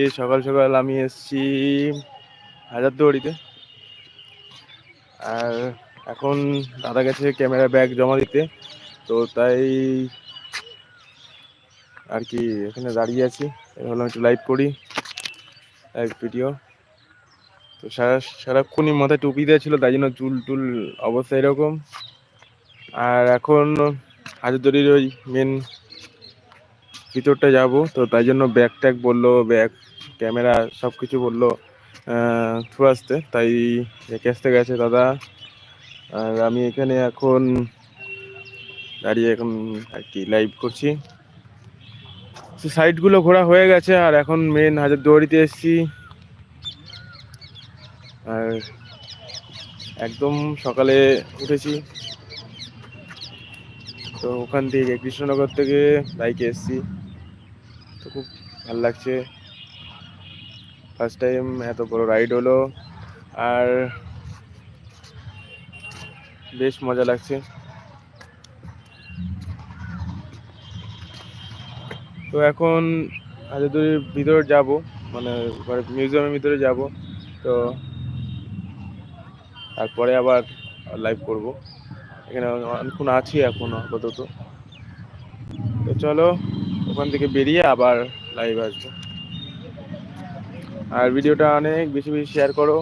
এই সকাল সকাল আমি এসেছি হাজারদুয়ারিতে। আর এখন দাদা গেছে ক্যামেরা ব্যাগ জমা দিতে, তো তাই আর কি এখানে দাঁড়িয়ে আছি। ভাবলাম একটু লাইভ করি লাইভ ভিডিও তো সারা, সারাক্ষণই মাথায় টুপি দেওয়া ছিল, তাই জন্য চুল টুল অবস্থা এরকম। আর এখন হাজারদুয়ারির ওই মেন ভিতরটা যাব। তো তাই জন্য ব্যাগ ট্যাগ বলল ব্যাগ ক্যামেরা সব কিছু বলল থ্রু আসতে। তাই রেখে আসতে গেছে দাদা। আর আমি এখানে এখন দাঁড়িয়ে এখন আর কি লাইভ করছি। সাইডগুলো ঘোরা হয়ে গেছে, আর এখন মেন হাজারদুয়ারিতে এসেছি। আর একদম সকালে উঠেছি। তো ওখান থেকে কৃষ্ণনগর থেকে বাইকে এসেছি। তো খুব ভালো লাগছে। ফার্স্ট টাইম এত বড় রাইড হলো। আর বেশ মজা লাগছে। তো এখন হাজারদুয়ারির ভিতরে যাব। মানে মিউজিয়ামের ভিতরে যাব। তো তারপরে আবার লাইভ করব। এখানে অনেকক্ষণ আছি এখন আপাতত। তো চলো ওখান থেকে বেরিয়ে আবার লাইভ আসব। আর ভিডিওটা অনেক বেশি বেশি শেয়ার করো।